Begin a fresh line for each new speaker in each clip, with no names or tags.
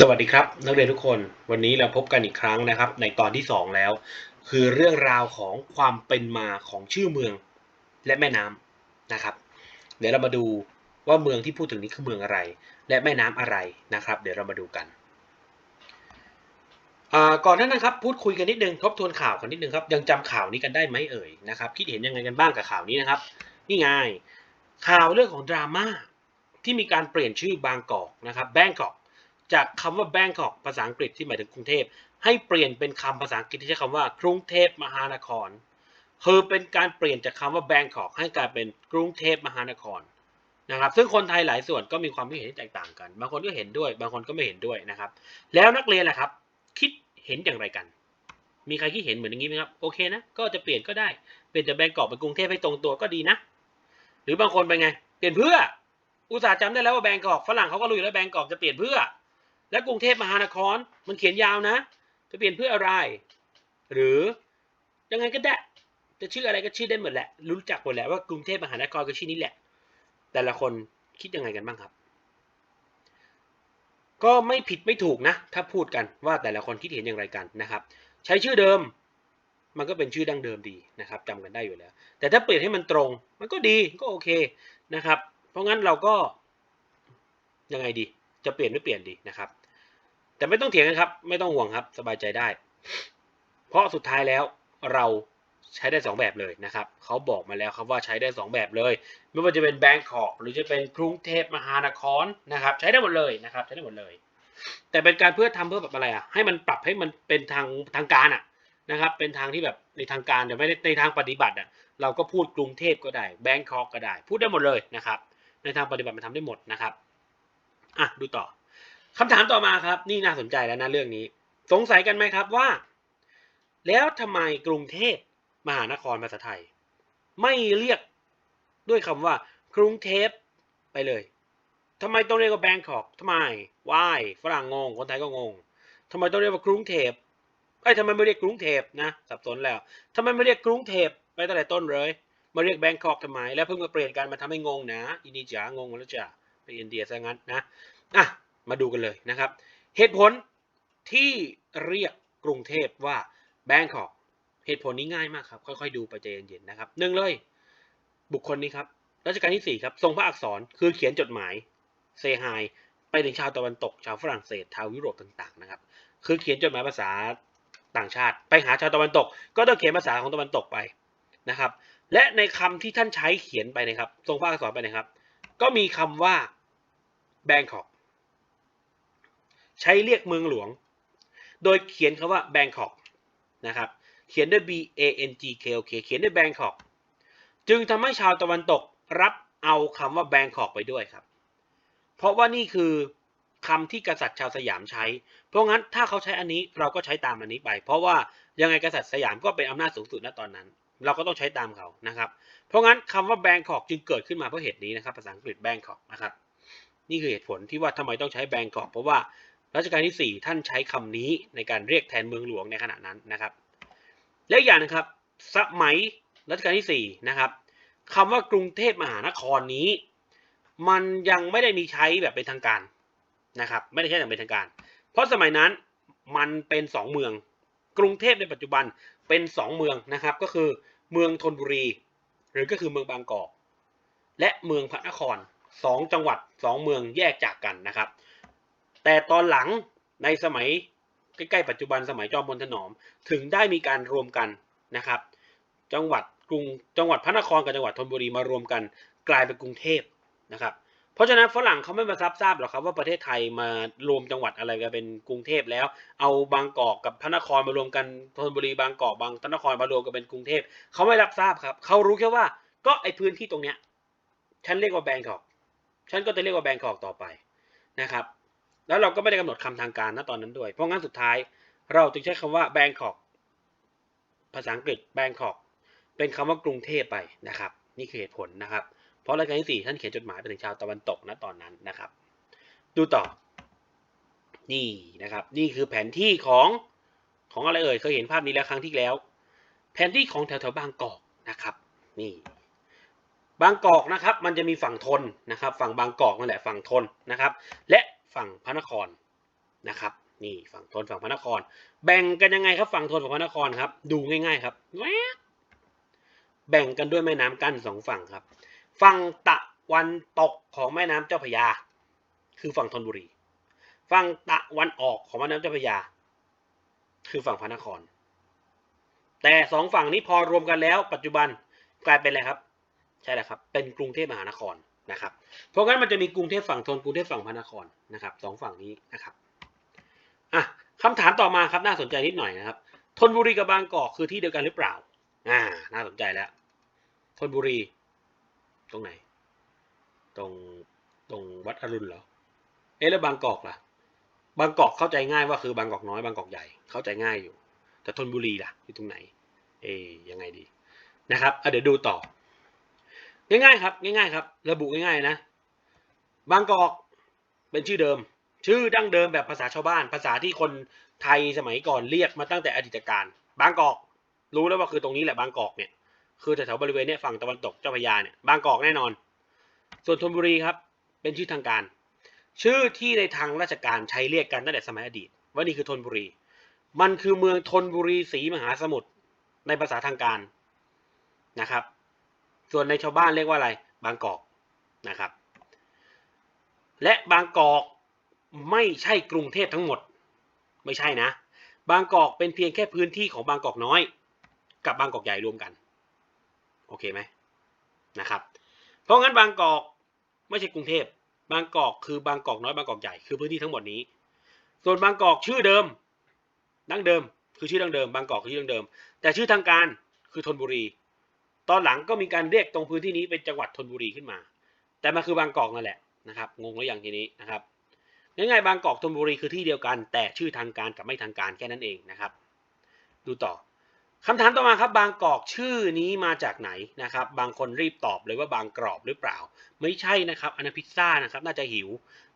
สวัสดีครับ นักเรียนทุกคนวันนี้เราพบกันอีกครั้งนะครับ ในตอนที่ 2 แล้ว คือเรื่องราวของความเป็นมาของชื่อเมืองและแม่น้ำนะครับ เดี๋ยวเรามาดูว่าเมืองที่พูดถึงนี้คือเมืองอะไร และแม่น้ำอะไรนะครับ เดี๋ยวเรามาดูกันอ่าก่อนนั้นนะครับพูดคุยกันนิดนึงทบทวนข่าวกันนิดนึงครับยังจำข่าวนี้กันได้ไหมเอ่ยนะครับคิดเห็นยังไงกันบ้างกับข่าวนี้นะครับนี่ไงข่าวเรื่องของดราม่าที่มีการเปลี่ยนชื่อบางกอกนะครับแบงกอก จากคำว่า Bangkok ภาษาอังกฤษที่หมายถึงกรุงเทพ ให้เปลี่ยนเป็นคำภาษาอังกฤษที่ใช้คำว่ากรุงเทพมหานคร คือเป็นการเปลี่ยนจากคำว่า Bangkok ให้กลายเป็นกรุงเทพมหานครนะครับซึ่งคนไทยหลายส่วนก็มีความคิดเห็นที่แตกต่างกัน บางคนก็เห็นด้วย บางคนก็ไม่เห็นด้วยนะครับ แล้วนักเรียนล่ะครับ คิดเห็นอย่างไรกัน มีใครคิดเห็นเหมือนอย่างนี้ไหมครับ โอเคนะ ก็จะเปลี่ยนก็ได้ เปลี่ยนจากแบงกอกเป็นกรุงเทพให้ตรงตัวก็ดีนะ หรือบางคนเป็นไง เปลี่ยนเพื่อ อุตส่าห์จำได้แล้วว่าแบงกอก ฝรั่งเขาก็รู้อยู่แล้วแบงกอกจะเปลี่ยนเพื่อ และกรุงเทพมหานครมันเขียนยาวนะ จะเปลี่ยนเพื่ออะไร หรือยังไงก็ได้ จะชื่ออะไรก็ชื่อได้หมดแหละ รู้จักหมดแหละว่ากรุงเทพมหานครก็ชื่อนี้แหละ แต่ละคนคิดยังไงกันบ้างครับ ก็ไม่ผิดไม่ถูกนะ ถ้าพูดกันว่าแต่ละคนคิดเห็นอย่างไรกันนะครับ ใช้ชื่อเดิมมันก็เป็นชื่อดั้งเดิมดีนะครับจำกันได้อยู่แล้ว แต่ถ้าเปลี่ยนให้มันตรง มันก็ดีก็โอเคนะครับ เพราะงั้นเราก็ยังไงดี จะเปลี่ยนไม่เปลี่ยนดีนะครับ แต่ไม่ต้องเถียงกันครับ ไม่ต้องห่วงครับ สบายใจได้ เพราะสุดท้ายแล้วเราใช้ได้ 2 แบบเลยนะครับเขาบอกมาแล้วครับว่าใช้ได้ 2 แบบเลย ไม่ว่าจะเป็นแบงกอกหรือจะเป็นกรุงเทพมหานครนะครับ ใช้ได้หมดเลยนะครับ ใช้ได้หมดเลย แต่เป็นการเพื่อทำเพื่อแบบอะไรอะให้มันปรับให้มันเป็นทางทางการอะนะครับ เป็นทางที่แบบในทางการแต่ไม่ได้ในทางปฏิบัติอะเราก็พูดกรุงเทพก็ได้แบงกอกก็ได้ พูดได้หมดเลยนะครับ ในทางปฏิบัติมันทำได้หมดนะครับอะดูต่อ คำถามต่อมาครับ นี่น่าสนใจแล้วนะเรื่องนี้ สงสัยกันไหมครับว่า แล้วทำไมกรุงเทพมหานครภาษาไทย ไม่เรียกด้วยคำว่า กรุงเทพไปเลยทำไมต้องเรียกว่าแบงกอกทำไม why ฝรั่งงง คนไทยก็งงทำไมต้องเรียกว่ากรุงเทพไอ้ทำไมไม่เรียกกรุงเทพนะสับสนแล้วทำไมไม่เรียกกรุงเทพไปตั้งแต่ต้นเลย มาเรียกแบงกอกทำไม แล้วเพิ่งมาเปลี่ยนกันมาทำให้งงนะอินเดีจ๋างงแล้วจ้ะไปอินเดียซะงั้นนะอะ มาดูกันเลยนะครับ เหตุผลที่เรียกกรุงเทพว่าแบงกอกเหตุผลนี้ง่ายมากครับ ค่อยๆดูไปใจเย็นๆนะครับหนึ่งเลย บุคคลนี้ครับรัชกาลที่สี่ครับทรงพระอักษรคือเขียนจดหมายเซไฮไปถึงชาวตะวันตก ชาวฝรั่งเศสชาวยุโรปต่างๆนะครับ คือเขียนจดหมายภาษาต่างชาติ ไปหาชาวตะวันตก ก็ต้องเขียนภาษาของตะวันตกไปนะครับ และในคำที่ท่านใช้เขียนไปนะครับ ทรงพระอักษรไปนะครับ ก็มีคำว่าแบงกอก ใช้เรียกเมืองหลวง โดยเขียนคำว่าแบงกอกนะครับ เขียนด้วย B A N G K O K เขียนด้วยแบงกอกจึงทำให้ชาวตะวันตกรับเอาคำว่าแบงกอกไปด้วยครับ เพราะว่านี่คือคำที่กษัตริย์ชาวสยามใช้ เพราะงั้นถ้าเขาใช้อันนี้เราก็ใช้ตามอันนี้ไป เพราะว่ายังไงกษัตริย์สยามก็เป็นอำนาจสูงสุดณตอนนั้น เราก็ต้องใช้ตามเขานะครับ เพราะงั้นคำว่าแบงกอกจึงเกิดขึ้นมาเพราะเหตุนี้นะครับภาษาอังกฤษแบงกอกนะครับ นี่คือเหตุผลที่ว่าทำไมต้องใช้แบงกอกเพราะว่า รัชกาลที่ 4 ท่านใช้คำนี้ในการเรียกแทนเมืองหลวงในขณะนั้นนะครับ และอีกอย่างนะครับ สมัยรัชกาลที่4นะครับคำว่ากรุงเทพมหานครนี้ มันยังไม่ได้มีใช้แบบเป็นทางการนะครับ ไม่ได้ใช้อย่างเป็นทางการ เพราะสมัยนั้นมันเป็นสองเมือง กรุงเทพในปัจจุบันเป็นสองเมืองนะครับ ก็คือเมืองธนบุรี หรือก็คือเมืองบางกอกและเมืองพระนครสองจังหวัดสองเมืองแยกจากกันนะครับ แต่ตอนหลังในสมัยใกล้ๆปัจจุบันสมัยจอมพลถนอม ถึงได้มีการรวมกันนะครับ จังหวัดกรุงจังหวัดพระนครกับจังหวัดธนบุรีมารวมกันกลายเป็นกรุงเทพนะครับเพราะฉะนั้นฝรั่งเขาไม่มาทราบทราบหรอกครับว่าประเทศไทยมารวมจังหวัดอะไรกันเป็นกรุงเทพแล้ว เอาบางกอกกับพระนครมารวมกันธนบุรีบางกอกบางพระนครมารวมกันเป็นกรุงเทพเขาไม่รับทราบครับเขารู้แค่ว่าก็ไอพื้นที่ตรงเนี้ยฉันเรียกว่าแบงกอกฉันก็จะเรียกว่าแบงกอกต่อไปนะครับ แล้วเราก็ไม่ได้กำหนดคำทางการนะตอนนั้นด้วย เพราะงั้นสุดท้ายเราจึงใช้คำว่าแบงกอกภาษาอังกฤษแบงกอกเป็นคำว่ากรุงเทพไปนะครับ นี่คือเหตุผลนะครับ เพราะรัชกาลที่สี่ท่านเขียนจดหมายไปถึงชาวตะวันตกนะตอนนั้นนะครับ ดูต่อ นี่นะครับ นี่คือแผนที่ของของอะไรเอ่ย เคยเห็นภาพนี้แล้วครั้งที่แล้ว แผนที่ของแถวแถวบางกอกนะครับ นี่ บางกอกนะครับ มันจะมีฝั่งทนนะครับ ฝั่งบางกอกนั่นแหละฝั่งทนนะครับ และ ฝั่งพระนครนะครับนี่ฝั่งทนฝั่งพระนคร แบ่งกันยังไงครับฝั่งทนฝั่งพระนครครับ ดูง่าย ๆ ครับแว๊บแบ่งกันด้วยแม่น้ำกั้นสองฝั่งครับ ฝั่งตะวันตกของแม่น้ำเจ้าพระยา คือฝั่งธนบุรี ฝั่งตะวันออกของแม่น้ำเจ้าพระยา คือฝั่งพระนคร แต่สองฝั่งนี้พอรวมกันแล้ว ปัจจุบันกลายเป็นอะไรครับ ใช่แล้วครับ เป็นกรุงเทพมหานคร นะครับ เพราะงั้นมันจะมีกรุงเทพฝั่งทนกรุงเทพฝั่งพระนครนะครับสองฝั่งนี้นะครับอะคำถามต่อมาครับน่าสนใจนิดหน่อยนะครับธนบุรีกับบางกอกคือที่เดียวกันหรือเปล่าอ่าน่าสนใจแล้วธนบุรี ตรงไหน ตรงตรงวัดอรุณเหรอเอ๊ะแล้วบางกอกล่ะ บางกอกเข้าใจง่ายว่าคือบางกอกน้อยบางกอกใหญ่เข้าใจง่ายอยู่ แต่ธนบุรีล่ะอยู่ตรงไหน เอ๊ยยังไงดีนะครับอะเดี๋ยวดูต่อ ง่ายๆครับง่ายๆครับ ระบุง่ายๆนะ บางกอกเป็นชื่อเดิม ชื่อดั้งเดิมแบบภาษาชาวบ้าน ภาษาที่คนไทยสมัยก่อนเรียกมาตั้งแต่อดีตการ บางกอกรู้แล้วว่าคือตรงนี้แหละบางกอกเนี่ยคือแถวๆบริเวณเนี้ยฝั่งตะวันตกเจ้าพยาเนี่ยบางกอกแน่นอน ส่วนธนบุรีครับ เป็นชื่อทางการ ชื่อที่ในทางราชการใช้เรียกกันตั้งแต่สมัยอดีต ว่านี่คือธนบุรี มันคือเมืองธนบุรีศรีมหาสมุทรในภาษาทางการนะครับ ส่วนในชาวบ้านเรียกว่าอะไร บางกอกนะครับ และบางกอกไม่ใช่กรุงเทพทั้งหมด ไม่ใช่นะ บางกอกเป็นเพียงแค่พื้นที่ของบางกอกน้อย กับบางกอกใหญ่รวมกัน โอเคไหมนะครับ เพราะงั้นบางกอกไม่ใช่กรุงเทพ บางกอกคือบางกอกน้อยบางกอกใหญ่คือพื้นที่ทั้งหมดนี้ ส่วนบางกอกชื่อเดิม ดั้งเดิม คือชื่อดั้งเดิม บางกอกคือชื่อดั้งเดิม แต่ชื่อทางการคือธนบุรี ตอนหลังก็มีการเรียกตรงพื้นที่นี้เป็นจังหวัดธนบุรีขึ้นมา แต่มันคือบางกอกนั่นแหละนะครับ งงแล้วอย่างทีนี้นะครับง่ายๆบางกอกธนบุรีคือที่เดียวกัน แต่ชื่อทางการกับไม่ทางการแค่นั้นเองนะครับ ดูต่อคำถามต่อมาครับบางกอกชื่อนี้มาจากไหนนะครับ บางคนรีบตอบเลยว่าบางกรอบหรือเปล่า ไม่ใช่นะครับอันนั้นพิซซ่านะครับ น่าจะหิว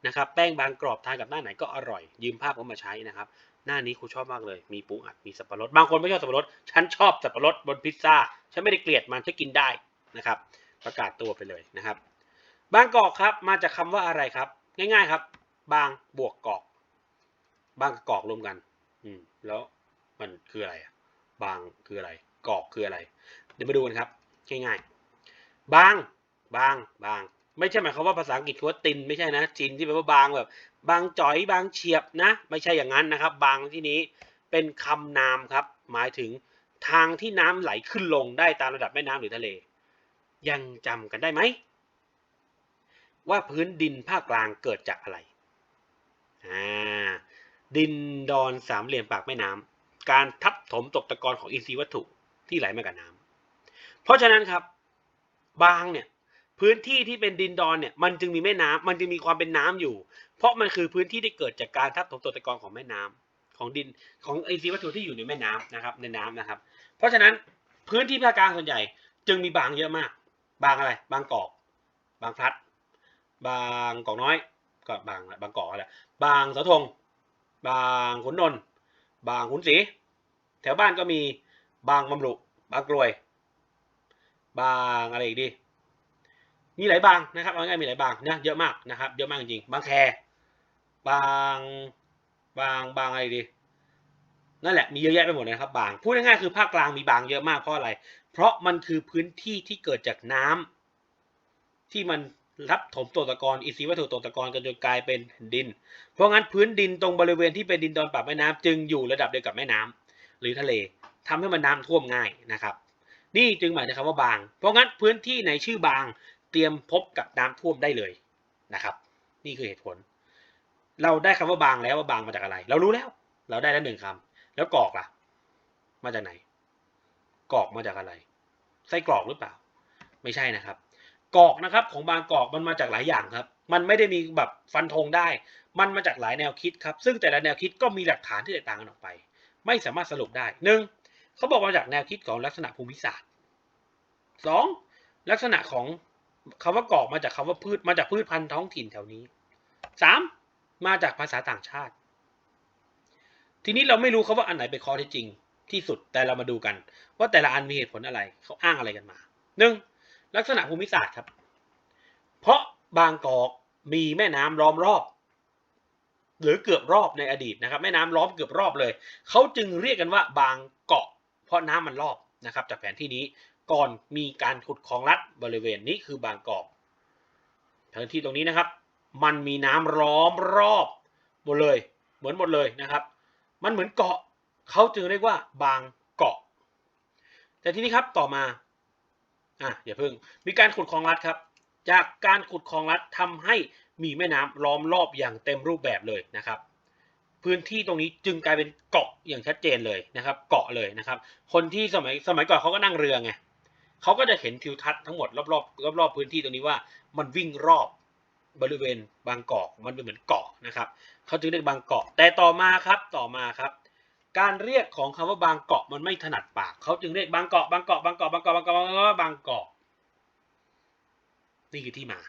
นะครับแป้งบางกรอบทานกับหน้าไหนก็อร่อย ยืมภาพเขามาใช้นะครับหน้านี้ครูชอบมากเลย มีปูอัด มีสับปะรด บางคนไม่ชอบสับปะรด ฉันชอบสับปะรดบนพิซซ่า ฉันไม่ได้เกลียดมันฉันกินได้นะครับ ประกาศตัวไปเลยนะครับ บางกอกครับ มาจากคำว่าอะไรครับ ง่ายๆครับ บางบวกกอก บางกับกอกรวมกัน อืม แล้วมันคืออะไรอะบางคืออะไร กอกคืออะไร เดี๋ยวมาดูกันครับ ง่ายๆ บาง บาง บาง ไม่ใช่หมายความว่าภาษาอังกฤษคือว่าตินไม่ใช่นะจินที่แปลว่าบางแบบ บางจ่อยบางเฉียบนะ ไม่ใช่อย่างนั้นนะครับ บางที่นี้เป็นคำนามครับ หมายถึงทางที่น้ำไหลขึ้นลงได้ตามระดับแม่น้ำหรือทะเล ยังจำกันได้ไหมว่าพื้นดินภาคกลางเกิดจากอะไรอ่าดินดอนสามเหลี่ยมปากแม่น้ำการทับถมตกตะกอนของอินทรีย์วัตถุที่ไหลมากับน้ำเพราะฉะนั้นครับบางเนี่ย พื้นที่ที่เป็นดินดอนเนี่ยมันจึงมีแม่น้ำมันจึงมีความเป็นน้ำอยู่ เพราะมันคือพื้นที่ที่เกิดจากการทับถมตกตะกอนของแม่น้ำของดินของไอินทรีวัตถุที่อยู่ในแม่น้ำนะครับ ในน้ำนะครับ เพราะฉะนั้นพื้นที่ภาคกลางส่วนใหญ่ จึงมีบางเยอะมาก บางอะไร บางกอก บางพลัด บางกอกน้อย ก็บางบางกอกแหละบางเสาธง บางขุนนนท์บางขุนศรีแถวบ้านก็มีบางบำรุบางกลวย บางอะไรอีกดี มีหลายบางนะครับเอาง่ายมีหลายบางนะเยอะมากนะครับเยอะมากจริงบางแคบางบางบางอะไรดีนั่นแหละมีเยอะแยะไปหมดนะครับบางพูดง่ายๆคือภาคกลางมีบางเยอะมากเพราะอะไร เพราะมันคือพื้นที่ที่เกิดจากน้ำที่มันรับถมตัวตะกอนอินทรีย์วัตถุตัวตะกอนกันจนกลายเป็นดิน เพราะงั้นพื้นดินตรงบริเวณที่เป็นดินดอนปากแม่น้ำจึงอยู่ระดับเดียวกับแม่น้ำหรือทะเลทำให้มันน้ำท่วมง่ายนะครับ นี่จึงหมายถึงคำว่าบาง เพราะงั้นพื้นที่ในชื่อบาง เตรียมพบกับน้ำท่วมได้เลยนะครับ นี่คือเหตุผล เราได้คำว่าบางแล้วว่าบางมาจากอะไร เรารู้แล้ว เราได้แล้วหนึ่งคำแล้วกอกล่ะ มาจากไหน กอกมาจากอะไร ไส้กรอกหรือเปล่า ไม่ใช่นะครับ กอกนะครับ ของบางกอกมันมาจากหลายอย่างครับ มันไม่ได้มีแบบฟันธงได้ มันมาจากหลายแนวคิดครับ ซึ่งแต่ละแนวคิดก็มีหลักฐานที่แตกต่างกันออกไป ไม่สามารถสรุปได้หนึ่งเขาบอกมาจากแนวคิดของลักษณะภูมิศาสตร์สองลักษณะของ คำว่ากอกมาจากคำว่าพืชมาจากพืชพันธุ์ท้องถิ่นแถวนี้สามมาจากภาษาต่างชาติ ทีนี้เราไม่รู้เขาว่าอันไหนเป็นข้อท็จจริงที่สุดแต่เรามาดูกัน ว่าแต่ละอันมีเหตุผลอะไรเขาอ้างอะไรกันมาหนึ่งลักษณะภูมิศาสตร์ครับ เพราะบางกอกมีแม่น้ำล้อมรอบ หรือเกือบรอบในอดีตนะครับ แม่น้ำล้อมเกือบรอบเลยเขาจึงเรียกกันว่าบางเกาะ เพราะน้ำมันรอบนะครับ จากแผนที่นี้ ก่อนมีการขุดคลองลัดบริเวณนี้คือบางกอกพื้นที่ตรงนี้นะครับ มันมีน้ำล้อมรอบหมดเลย เหมือนหมดเลยนะครับ มันเหมือนเกาะเขาจึงเรียกว่าบางเกาะ แต่ทีนี้ครับต่อมาอะอย่าเพิ่งมีการขุดคลองลัดครับ จากการขุดคลองลัดทำให้มีแม่น้ำล้อมรอบอย่างเต็มรูปแบบเลยนะครับ พื้นที่ตรงนี้จึงกลายเป็นเกาะอย่างชัดเจนเลยนะครับ เกาะเลยนะครับ คนที่สมัยสมัยก่อนเขาก็นั่งเรือไง เขาก็จะเห็นทิวทัศน์ทั้งหมดรอบๆรอบๆพื้นที่ตรงนี้ว่ามันวิ่งรอบบริเวณบางกอกมันเป็นเหมือนเกาะนะครับเขาจึงเรียกบางเกาะแต่ต่อมาครับต่อมาครับ การเรียกของคำว่าบางเกาะมันไม่ถนัดปากเขาจึงเรียกบางเกาะบางเกาะบางเกาะบางเกาะบางเกาะบางเกาะบางเกาะนี่คือที่มา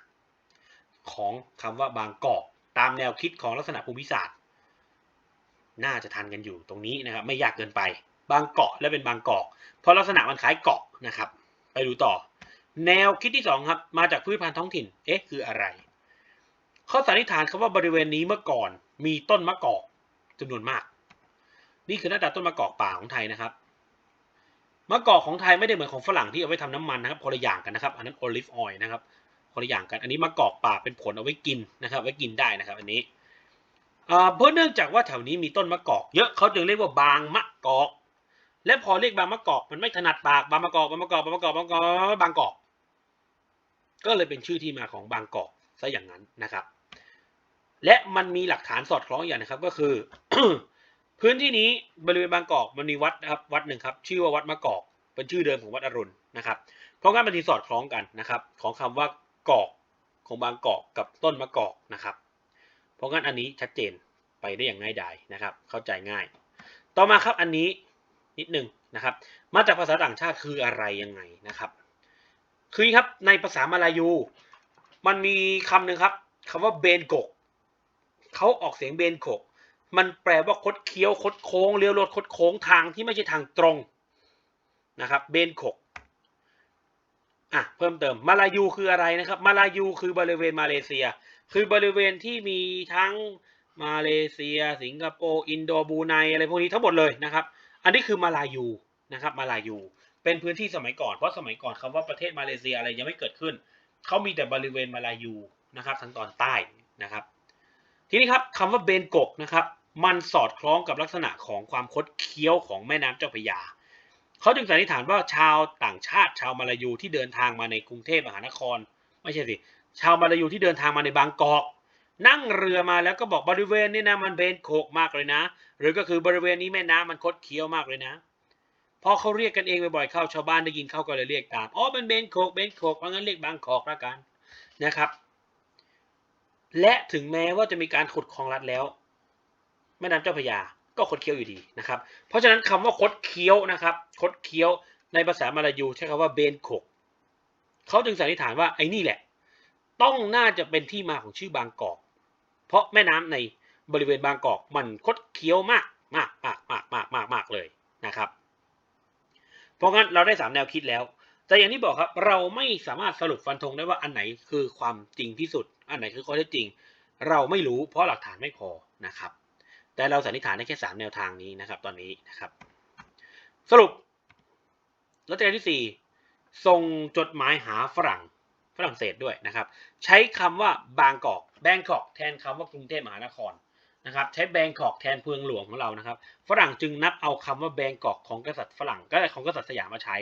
ของคำว่าบางเกอกตามแนวคิดของลักษณะภูมิศาสตร์ น่าจะทันกันอยู่ตรงนี้นะครับ ไม่ยากเกินไป บางเกาะและเป็นบางกอกเพราะลักษณะมันคล้ายเกาะนะครับ ไปดูต่อ แนวคิดที่สองครับมาจากพืชพันธุ์ท้องถิ่น เอ๊ะคืออะไรเขาสันนิษฐานคำว่าบริเวณนี้เมื่อก่อนมีต้นมะกอกจำนวนมาก นี่คือหน้าตาต้นมะกอกป่าของไทยนะครับมะกอกของไทยไม่ได้เหมือนของฝรั่งที่เอาไว้ทำน้ำมันนะครับคนละอย่างกันนะครับ อันนั้นโอลิฟออยล์นะครับคนละอย่างกัน อันนี้มะกอกป่าเป็นผลเอาไว้กินนะครับ ไว้กินได้นะครับ อันนี้เพราะเนื่องจากว่าแถวนี้มีต้นมะกอก เยอะเขาจึงเรียกว่าบางมะกอก และพอเรียกบางมะกอกมันไม่ถนัดปากบางมะกอกบางมะกอกบางมะกอกบางมะกอกบางกอก ก็เลยเป็นชื่อที่มาของบางกอกซะอย่างนั้นนะครับ และมันมีหลักฐานสอดคล้องอย่างนะครับก็คือ พื้นที่นี้บริเวณบางกอกมันมีวัดนะครับวัดหนึ่งครับ ชื่อว่าวัดมะกอก เป็นชื่อเดิมของวัดอรุณนะครับ เพราะงั้นมันมีสอดคล้องกันนะครับ ของคำว่ากอกของบางกอกกับต้นมะกอกนะครับ เพราะงั้นอันนี้ชัดเจนไปได้อย่างง่ายดายนะครับ เข้าใจง่าย ต่อมาครับอันนี้ นิดหนึ่งนะครับ มาจากภาษาต่างชาติคืออะไรยังไงนะครับ คือครับในภาษามาลายู มันมีคำหนึ่งครับคำว่าเบนกกเขาออกเสียงเบนกกมันแปลว่าคดเคี้ยวคดโค้งเลี้ยวรถคดโค้งทางที่ไม่ใช่ทางตรงนะครับ เบนกกอะเพิ่มเติมมาลายูคืออะไรนะครับมาลายูคือบริเวณมาเลเซีย คือบริเวณที่มีทั้งมาเลเซีย สิงคโปร์อินโดบูไนอะไรพวกนี้ทั้งหมดเลยนะครับ อันนี้คือมาลายูนะครับมาลายู เป็นพื้นที่สมัยก่อนเพราะสมัยก่อนคำว่าประเทศมาเลเซียอะไรยังไม่เกิดขึ้นเขามีแต่บริเวณมาลายูนะครับทางตอนใต้นะครับ ทีนี้ครับคำว่าเบนกกนะครับ มันสอดคล้องกับลักษณะของความคดเคี้ยวของแม่น้ำเจ้าพระยาเขาจึงสันนิษฐานว่าชาวต่างชาติชาวมาลายูที่เดินทางมาในกรุงเทพมหานคร ไม่ใช่สิชาวมาลายูที่เดินทางมาในบางกอก นั่งเรือมาแล้วก็บอกบริเวณนี้นะมันเบนโขกมากเลยนะ หรือก็คือบริเวณนี้แม่น้ำมันคดเคี้ยวมากเลยนะพอเขาเรียกกันเองบ่อยๆเข้าชาวบ้านได้ยินเข้าก็เลยเรียกตามอ๋อเป็นเบนโขกเบนโขกเพราะงั้นเรียกบางกอกละกันนะครับ และถึงแม้ว่าจะมีการขุดคลองลัดแล้ว แม่น้ำเจ้าพระยาก็คดเคี้ยวอยู่ดีนะครับ เพราะฉะนั้นคำว่าคดเคี้ยวนะครับ คดเคี้ยวในภาษามาลายูใช้คำว่าเบนโขกเขาจึงสันนิษฐานว่าไอ้นี่แหละ ต้องน่าจะเป็นที่มาของชื่อบางกอก เพราะแม่น้ำในบริเวณบางกอกมันคดเคี้ยวมากมากมากมากมากมากมากเลยนะครับ เพราะงั้นเราได้สามแนวคิดแล้ว แต่อย่างที่บอกครับเราไม่สามารถสรุปฟันธงได้ว่าอันไหนคือความจริงที่สุด อันไหนคือข้อเท็จจริง เราไม่รู้เพราะหลักฐานไม่พอนะครับ แต่เราสันนิษฐานได้แค่สามแนวทางนี้นะครับ ตอนนี้นะครับ สรุปรัชกาลที่สี่ส่งจดหมายหาฝรั่ง ฝรั่งเศสด้วยนะครับ ใช้คำว่าบางกอกแบงกอกแทนคำว่ากรุงเทพมหานครนะครับ ใช้แบงกอกแทนเพืองหลวงของเรานะครับ ฝรั่งจึงนับเอาคำว่าแบงกอกของกษัตริย์ฝรั่งก็ของกษัตริย์สยามมาใช้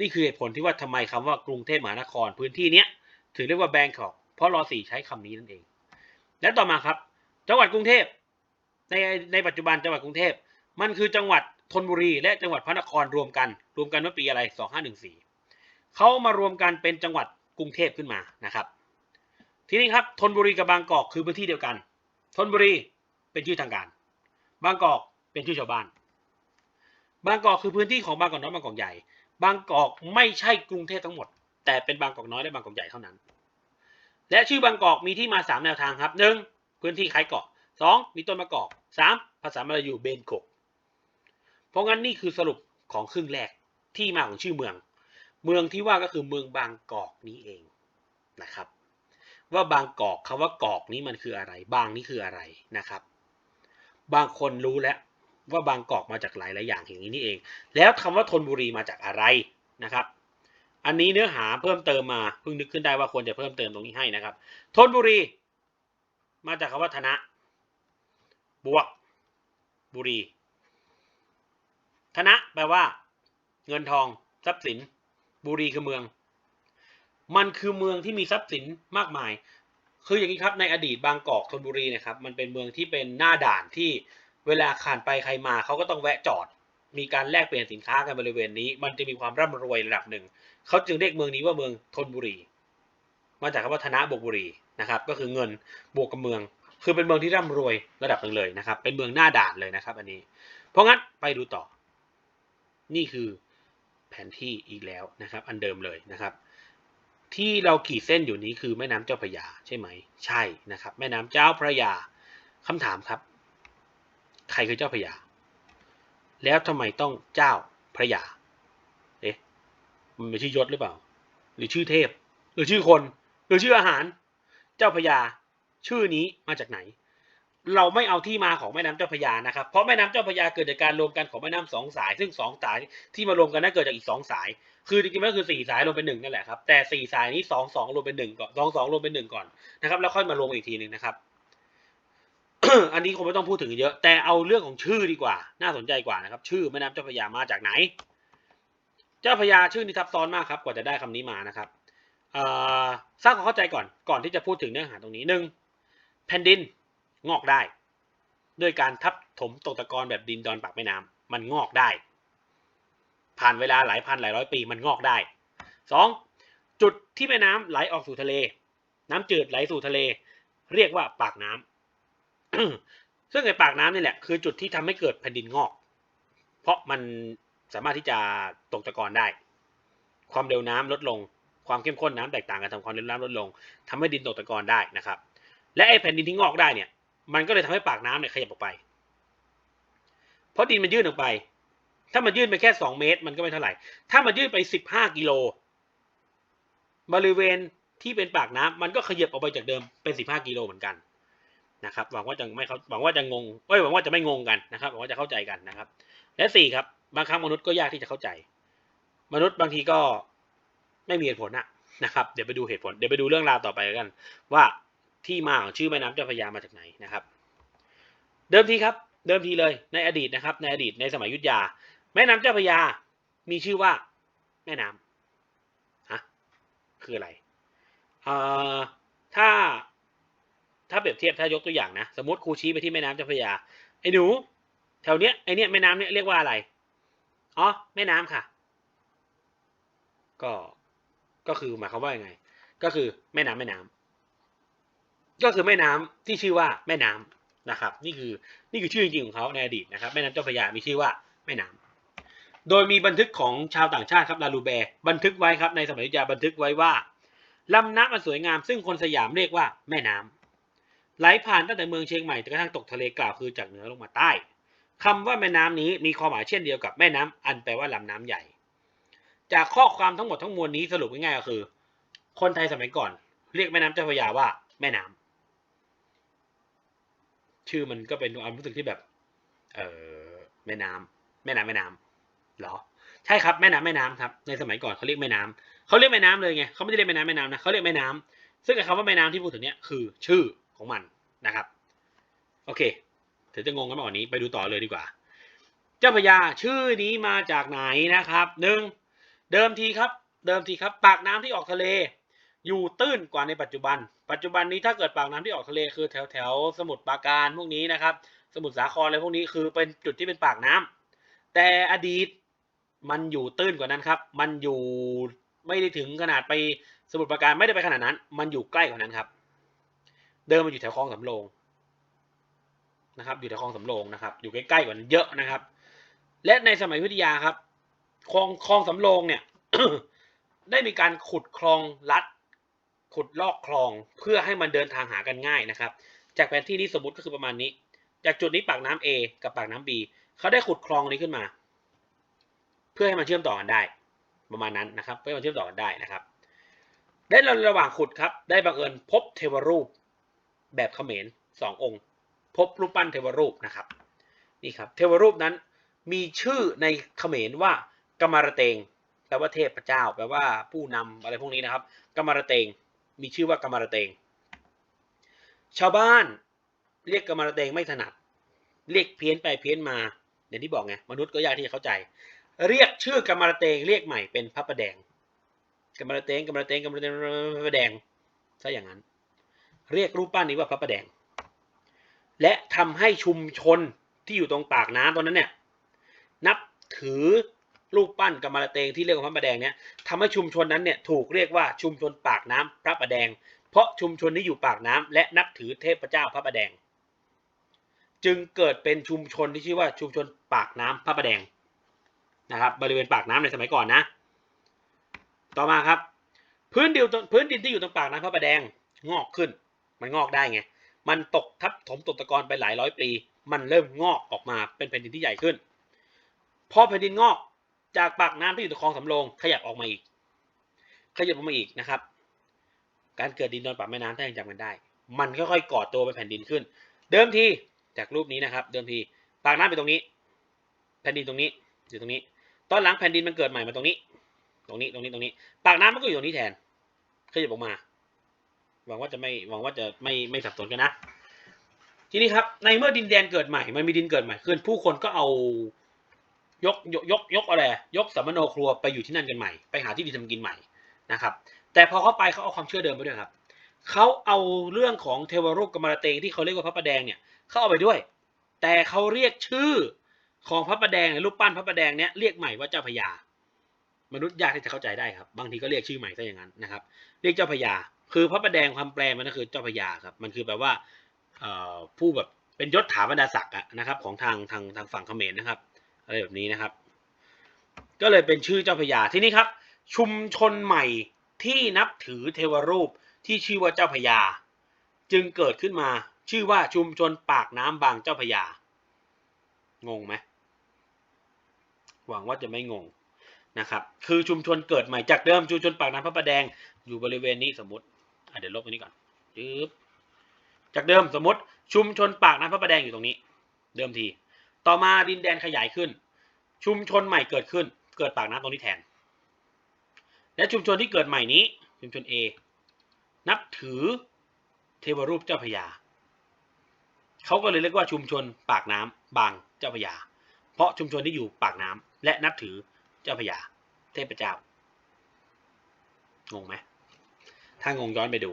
นี่คือเหตุผลที่ว่าทำไมคำว่ากรุงเทพมหานคร พื้นที่เนี้ยถึงเรียกว่าแบงกอกเพราะรอสี่ใช้คำนี้นั่นเอง และต่อมาครับ จังหวัดกรุงเทพในในปัจจุบันจังหวัดกรุงเทพมันคือจังหวัดธนบุรีและจังหวัดพระนครรวมกัน รวมกันเมื่อปีอะไร 2514เขามารวมกันเป็นจังหวัด กรุงเทพขึ้นมานะครับทีนี้ครับธนบุรีกับบางกอกคือพื้นที่เดียวกันธนบุรีเป็นชื่อทางการ บางกอกเป็นชื่อชาวบ้าน บางกอกคือพื้นที่ของบางกอกน้อยบางกอกใหญ่ บางกอกไม่ใช่กรุงเทพทั้งหมด แต่เป็นบางกอกน้อยและบางกอกใหญ่เท่านั้น และชื่อบางกอกมีที่มาสามแนวทางครับหนึ่งพื้นที่คล้ายเกาะสองมีต้นมะกอกสามภาษามาลายูเบนกกเพราะงั้นนี่คือสรุปของครึ่งแรกที่มาของชื่อเมือง เมืองที่ว่าก็คือเมืองบางกอกนี้เองนะครับ ว่าบางกอกคำว่ากอกนี้มันคืออะไร บางนี่คืออะไรนะครับ บางคนรู้แล้วว่าบางกอกมาจากหลายหลายอย่างอย่างนี้นี่เอง แล้วคำว่าธนบุรีมาจากอะไรนะครับ อันนี้เนื้อหาเพิ่มเติมมาเพิ่งนึกขึ้นได้ว่าควรจะเพิ่มเติมตรงนี้ให้นะครับธนบุรี มาจากคำว่าธนะ บวกบุรีธนะแปลว่า เงินทองทรัพย์สิน บุรีคือเมือง มันคือเมืองที่มีทรัพย์สินมากมาย คืออย่างนี้ครับในอดีตบางกอกธนบุรีนะครับมันเป็นเมืองที่เป็นหน้าด่านที่เวลาผ่านไปใครมาเขาก็ต้องแวะจอด มีการแลกเปลี่ยนสินค้ากันบริเวณนี้ มันจะมีความร่ำรวยระดับหนึ่งเขาจึงเรียกเมืองนี้ว่าเมืองธนบุรี มาจากคำว่าธนะบวกบุรีนะครับ ก็คือเงินบวกกับเมือง คือเป็นเมืองที่ร่ำรวยระดับหนึ่งเลยนะครับ เป็นเมืองหน้าด่านเลยนะครับ อันนี้ เพราะงั้นไปดูต่อ นี่คือ ผนที่อีกแล้วนะครับ อันเดิมเลยนะครับ ที่เราขีดเส้นอยู่นี้คือแม่น้ำเจ้าพระยาใช่ไหมใช่นะครับ แม่น้ำเจ้าพระยาคำถามครับ ใครคือเจ้าพระยา แล้วทำไมต้องเจ้าพระยาเอ๊ะมันเป็นชื่อยศหรือเปล่า หรือชื่อเทพ หรือชื่อคน หรือชื่ออาหาร เจ้าพระยา ชื่อนี้มาจากไหน เราไม่เอาที่มาของแม่น้ำเจ้าพระยานะครับเพราะแม่น้ำเจ้าพระยาเกิดจากการรวมกันของแม่น้ำสองสาย ซึ่งสองสายที่มารวมกันนั้นเกิดจากอีกสองสาย คือจริงๆมันก็คือสี่สายรวมเป็นหนึ่งนั่นแหละครับแต่สี่สายนี้สองสองรวมเป็นหนึ่งก่อนสองสองรวมเป็นหนึ่งก่อนนะครับแล้วค่อยมารวมอีกทีหนึ่งนะครับ อันนี้คงไม่ต้องพูดถึงเยอะ แต่เอาเรื่องของชื่อดีกว่า น่าสนใจกว่านะครับ ชื่อแม่น้ำเจ้าพระยามาจากไหน เจ้าพระยาชื่อนี้ซับซ้อนมากครับ กว่าจะได้คำนี้มานะครับสร้างความเข้าใจก่อนก่อนที่จะพูดถึงเนื้อหาตรงนี้หนึ่งแผ่นดิน งอกได้ ด้วยการทับถมตกตะกอนแบบดินดอนปากแม่น้ำมันงอกได้ ผ่านเวลาหลายพันหลายร้อยปีมันงอกได้สองจุดที่แม่น้ำไหลออกสู่ทะเล น้ำจืดไหลสู่ทะเล เรียกว่าปากน้ำซึ่งในปากน้ำนี่แหละคือจุดที่ทำให้เกิดแผ่นดินงอก เพราะมันสามารถที่จะตกตะกอนได้ ความเร็วน้ำลดลง ความเข้มข้นน้ำแตกต่างกันทำความเร็วน้ำลดลงทำให้ดินตกตะกอนได้นะครับ และไอ้แผ่นดินที่งอกได้เนี่ย มันก็เลยทำให้ปากน้ำเนี่ยขยับออกไป เพราะดินมันยื่นออกไป ถ้ามันยื่นไปแค่สองเมตร มันก็ไม่เท่าไหร่ ถ้ามันยื่นไปสิบห้ากิโล บริเวณที่เป็นปากน้ำมันก็ขยับออกไปจากเดิมเป็นสิบห้ากิโลเหมือนกันนะครับหวังว่าจะไม่เขาหวังว่าจะงงเอ้ยหวังว่าจะไม่งงกันนะครับหวังว่าจะเข้าใจกันนะครับ และสี่ครับ บางครั้งมนุษย์ก็ยากที่จะเข้าใจ มนุษย์บางทีก็ไม่มีเหตุผลนะนะครับ เดี๋ยวไปดูเหตุผล เดี๋ยวไปดูเรื่องราวต่อไปกัน ว่า ที่มาของชื่อแม่น้ำเจ้าพระยามาจากไหนนะครับ เดิมทีครับเดิมทีเลยในอดีตนะครับ ในอดีตในสมัยยุทธยา แม่น้ำเจ้าพระยามีชื่อว่าแม่น้ำฮะคืออะไรเอ่อถ้าถ้าเปรียบเทียบถ้ายกตัวอย่างนะสมมติครูชี้ไปที่แม่น้ำเจ้าพระยาไอ้หนูแถวเนี้ยไอเนี้ยแม่น้ำเนี้ยเรียกว่าอะไรอ๋อแม่น้ำค่ะ ก็ก็คือหมายความว่ายังไง ก็คือแม่น้ำแม่น้ำ ก็คือแม่น้ำที่ชื่อว่าแม่น้ำนะครับ นี่คือนี่คือชื่อจริงๆของเขาในอดีตนะครับ แม่น้ำเจ้าพระยามีชื่อว่าแม่น้ำโดยมีบันทึกของชาวต่างชาติครับลาลูแบร์บันทึกไว้ครับในสมัยยุธยาบันทึกไว้ว่าลำน้ำอันสวยงามซึ่งคนสยามเรียกว่าแม่น้ำไหลผ่านตั้งแต่เมืองเชียงใหม่จนกระทั่งตกทะเลกล่าวคือจากเหนือลงมาใต้คำว่าแม่น้ำนี้มีความหมายเช่นเดียวกับแม่น้ำอันแปลว่าลำน้ำใหญ่ จากข้อความทั้งหมดทั้งมวลนี้สรุปง่ายๆก็คือ คนไทยสมัยก่อน เรียกแม่น้ำเจ้าพระยาว่าแม่น้ำ ชื่อมันก็เป็นความรู้สึกที่แบบ เออแม่น้ำแม่น้ำแม่น้ำเหรอ ใช่ครับแม่น้ำแม่น้ำครับ ในสมัยก่อนเขาเรียกแม่น้ำเขาเรียกแม่น้ำเลยไงเขาไม่ได้เรียกแม่น้ำแม่น้ำนะเขาเรียกแม่น้ำซึ่งคำว่าแม่น้ำที่พูดถึงเนี้ยคือชื่อของมันนะครับ โอเคถึงจะงงกันมากกว่านี้ไปดูต่อเลยดีกว่า เจ้าพระยาชื่อนี้มาจากไหนนะครับหนึ่งเดิมทีครับ เดิมทีครับ ปากน้ำที่ออกทะเล อยู่ตื้นกว่าในปัจจุบัน ปัจจุบันนี้ถ้าเกิดปากน้ำที่ออกทะเลคือแถวแถวสมุทรปราการพวกนี้นะครับ สมุทรสาครอะไรพวกนี้คือเป็นจุดที่เป็นปากน้ำแต่อดีตมันอยู่ตื้นกว่านั้นครับ มันอยู่ไม่ได้ถึงขนาดไปสมุทรปราการไม่ได้ไปขนาดนั้น มันอยู่ใกล้กว่านั้นครับ เดิมมันอยู่แถวคลองสำโรงนะครับ อยู่แถวคลองสำโรงนะครับ อยู่ใกล้ๆกว่านั้นเยอะนะครับ และในสมัยวิทยาครับ คลองคลองสำโรงเนี่ยได้มีการขุดคลองลัด ขุดลอกคลองเพื่อให้มันเดินทางหากันง่ายนะครับ จากแผนที่นี้สมมติก็คือประมาณนี้ จากจุดนี้ปากน้ำ A กับปากน้ำ B เขาได้ขุดคลองนี้ขึ้นมา เพื่อให้มันเชื่อมต่อกันได้ ประมาณนั้นนะครับ เพื่อให้มันเชื่อมต่อกันได้นะครับได้ระหว่างขุดครับ ได้บังเอิญพบเทวรูปแบบเขมรสององค์ พบรูปปั้นเทวรูปนะครับนี่ครับเทวรูปนั้นมีชื่อในเขมรว่ากมารเตงแปลว่าเทพเจ้า แปลว่าผู้นำอะไรพวกนี้นะครับกมารเตง มีชื่อว่ากมารเตง ชาวบ้านเรียกกมารเตงไม่ถนัด เรียกเพี้ยนไปเพี้ยนมาอย่างที่บอกไงมนุษย์ก็ยากที่จะเข้าใจ เรียกชื่อกมารเตงเรียกใหม่เป็นพระประแดงกมารเตงกมารเตงกมารเตงพระประแดงซะอย่างนั้น เรียกรูปปั้นนี้ว่าพระประแดง และทำให้ชุมชนที่อยู่ตรงปากน้ำตรงนั้นเนี่ยนับถือ รูปปั้นกมารเตงที่เรียกว่าพระประแดงเนี่ยทำให้ชุมชนนั้นเนี่ยถูกเรียกว่าชุมชนปากน้ำพระประแดง เพราะชุมชนนี้อยู่ปากน้ำและนับถือเทพเจ้าพระประแดง จึงเกิดเป็นชุมชนที่ชื่อว่าชุมชนปากน้ำพระประแดงนะครับบริเวณปากน้ำในสมัยก่อนนะ ต่อมาครับ พื้นดินพื้นดินที่อยู่ตรงปากน้ำพระประแดงงอกขึ้น มันงอกได้ไงมันตกทับถมตกตะกอนไปหลายร้อยปี มันเริ่มงอกออกมาเป็นแผ่นดินที่ใหญ่ขึ้น พอแผ่นดินงอก จากปากน้ำที่อยู่ตรงคลองสำโรงขยับออกมาอีก ขยับออกมาอีกนะครับ การเกิดดินโดนปากแม่น้ำถ้ายังจำกันได้ มันค่อยๆก่อตัวเป็นแผ่นดินขึ้น เดิมทีจากรูปนี้นะครับ เดิมทีปากน้ำเป็นตรงนี้ แผ่นดินตรงนี้อยู่ตรงนี้ ตอนหลังแผ่นดินมันเกิดใหม่มาตรงนี้ ตรงนี้ตรงนี้ตรงนี้ ปากน้ำมันก็อยู่ตรงนี้แทนขยับออกมาหวังว่าจะไม่หวังว่าจะไม่ไม่สับสนกันนะ ทีนี้ครับในเมื่อดินแดนเกิดใหม่มันมีดินเกิดใหม่ขึ้น ผู้คนก็เอา ยกยกยกยกอะไรยกสัมมโนครัวไปอยู่ที่นั่นกันใหม่ ไปหาที่ดินทำกินใหม่นะครับ แต่พอเขาไปเขาเอาความเชื่อเดิมไปด้วยครับเขาเอาเรื่องของเทวรูปกมารเตงที่เขาเรียกว่าพระประแดงเนี่ยเขาเอาไปด้วย แต่เขาเรียกชื่อของพระประแดงรูปปั้นพระประแดงเนี่ยเรียกใหม่ว่าเจ้าพญามนุษย์ยากที่จะเข้าใจได้ครับ บางทีก็เรียกชื่อใหม่ซะอย่างนั้นนะครับ เรียกเจ้าพญาคือพระประแดงความแปลมันก็คือเจ้าพญาครับมันคือแปลว่าผู้แบบเป็นยศถาบรรดาศักดิ์นะครับของทางทางทางฝั่งเขมรนะครับ อะไรแบบนี้นะครับ ก็เลยเป็นชื่อเจ้าพญาที่นี่ครับ ชุมชนใหม่ที่นับถือเทวรูปที่ชื่อว่าเจ้าพญาจึงเกิดขึ้นมาชื่อว่าชุมชนปากน้ำบางเจ้าพญางงไหมหวังว่าจะไม่งงนะครับ คือชุมชนเกิดใหม่จากเดิมชุมชนปากน้ำพระประแดงอยู่บริเวณนี้สมมติเดี๋ยวลบตรงนี้ก่อนจึ๊บจากเดิมสมมติชุมชนปากน้ำพระประแดงอยู่ตรงนี้ เดิมที ต่อมาดินแดนขยายขึ้น ชุมชนใหม่เกิดขึ้น เกิดปากน้ำตรงนี้แทน และชุมชนที่เกิดใหม่นี้ ชุมชน A นับถือเทวรูปเจ้าพญาเขาก็เลยเรียกว่าชุมชนปากน้ำบางเจ้าพญาเพราะชุมชนที่อยู่ปากน้ำและนับถือเจ้าพญาเทพเจ้างงไหมถ้างงย้อนไปดู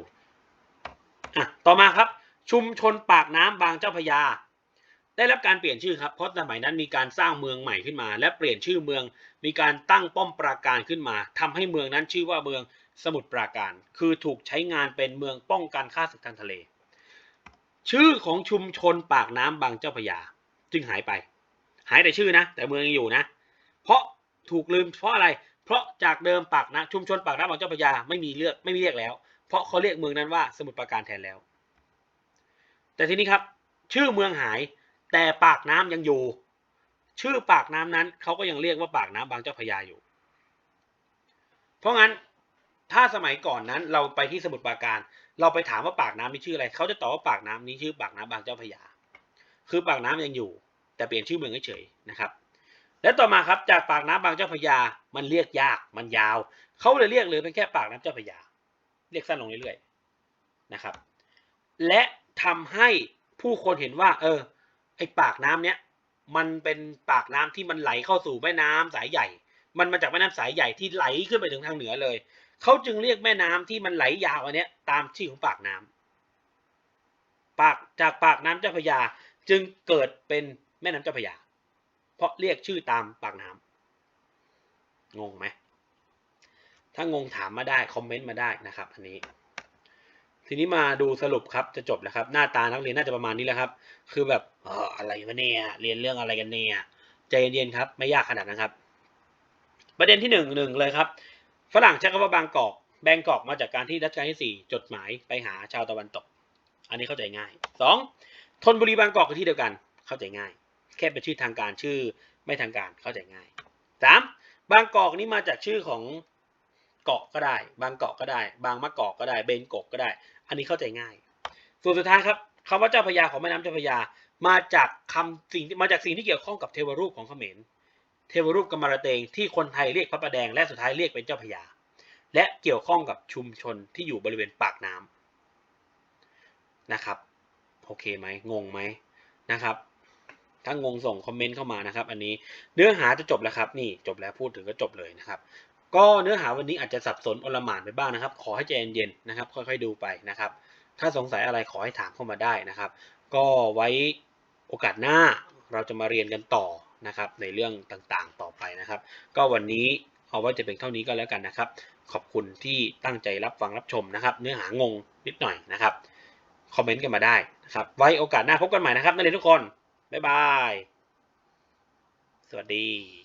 อะต่อมาครับ ชุมชนปากน้ำบางเจ้าพญา ได้รับการเปลี่ยนชื่อครับเพราะสมัยนั้นมีการสร้างเมืองใหม่ขึ้นมา และเปลี่ยนชื่อเมืองมีการตั้งป้อมปราการขึ้นมาทำให้เมืองนั้นชื่อว่าเมืองสมุทรปราการ คือถูกใช้งานเป็นเมืองป้องกันฆ่าศึกทางทะเล ชื่อของชุมชนปากน้ำบางเจ้าพญาจึงหายไป หายแต่ชื่อนะ แต่เมืองยังอยู่นะ เพราะถูกลืมเพราะอะไร เพราะจากเดิมปากน้ำชุมชนปากน้ำบางเจ้าพญาไม่มีเลือกไม่มีเรียกแล้ว เพราะเขาเรียกเมืองนั้นว่าสมุทรปราการแทนแล้ว แต่ทีนี้ครับ ชื่อเมืองหาย แต่ปากน้ำยังอยู่ ชื่อปากน้ำนั้นเขาก็ยังเรียกว่าปากน้ำบางเจ้าพญาอยู่ เพราะงั้นถ้าสมัยก่อนนั้นเราไปที่สมุทรปราการ เราไปถามว่าปากน้ำนี้ชื่ออะไรเขาจะตอบว่าปากน้ำนี้ชื่อปากน้ำบางเจ้าพญาคือปากน้ำยังอยู่ แต่เปลี่ยนชื่อเมืองเฉยๆนะครับ และต่อมาครับจากปากน้ำบางเจ้าพญามันเรียกยากมันยาวเขาเลยเรียกเลยเป็นแค่ปากน้ำเจ้าพญาเรียกสั้นลงเรื่อยๆนะครับ และทำให้ผู้คนเห็นว่า เออ อปากน้ำเนี้ยมันเป็นปากน้ำที่มันไหลเข้าสู่แม่น้ำสายใหญ่ มันมาจากแม่น้ำสายใหญ่ที่ไหลขึ้นไปถึงทางเหนือเลย เขาจึงเรียกแม่น้ำที่มันไหลยาวอันเนี้ยตามชื่อของปากน้ำปากจากปากน้ำเจ้าพระยาจึงเกิดเป็นแม่น้ำเจ้าพระยา เพราะเรียกชื่อตามปากน้ำงงไหม ถ้างงถามมาได้คอมเมนต์มาได้นะครับ อันนี้ ทีนี้มาดูสรุปครับจะจบแล้วครับ หน้าตานักเรียนน่าจะประมาณนี้แล้วครับ คือแบบเอออะไรวะเนี่ยเรียนเรื่องอะไรกันเนี่ยใจเย็นๆครับ ไม่ยากขนาดนั้นครับ ประเด็นที่หนึ่งหนึ่งเลยครับ ฝรั่งใช้คำว่าบางกอกแบงกอกมาจากการที่รัชกาลที่สี่จดหมายไปหาชาวตะวันตก อันนี้เข้าใจง่ายสองธนบุรีบางกอกคือที่เดียวกันเข้าใจง่าย แค่เป็นชื่อทางการชื่อไม่ทางการเข้าใจง่ายสามบางกอกนี้มาจากชื่อของ เกาะก็ได้ บางเกาะก็ได้ บางมะกอกก็ได้ เบนกกก็ได้ อันนี้เข้าใจง่าย ส่วนสุดท้ายครับคำว่าเจ้าพระยาของแม่น้ำเจ้าพระยามาจากคำสิ่งที่มาจากสิ่งที่เกี่ยวข้องกับเทวรูปของเขมร เทวรูปกำมารเตงที่คนไทยเรียกพระประแดงและสุดท้ายเรียกเป็นเจ้าพระยาและเกี่ยวข้องกับชุมชนที่อยู่บริเวณปากน้ำนะครับโอเคไหมงงไหมนะครับ ถ้างงส่งคอมเมนต์เข้ามานะครับ อันนี้เนื้อหาจะจบแล้วครับ นี่จบแล้วพูดถึงก็จบเลยนะครับ ก็เนื้อหาวันนี้อาจจะสับสนอลหม่านไปบ้างนะครับ ขอให้ใจเย็นๆนะครับ ค่อยๆดูไปนะครับ ถ้าสงสัยอะไรขอให้ถามเข้ามาได้นะครับ ก็ไว้โอกาสหน้าเราจะมาเรียนกันต่อนะครับ ในเรื่องต่างๆต่อไปนะครับ ก็วันนี้เอาไว้จะเป็นเท่านี้ก็แล้วกันนะครับ ขอบคุณที่ตั้งใจรับฟังรับชมนะครับ เนื้อหางงนิดหน่อยนะครับคอมเมนต์กันมาได้นะครับ ไว้โอกาสหน้าพบกันใหม่นะครับนักเรียนทุกคน บ๊ายบาย สวัสดี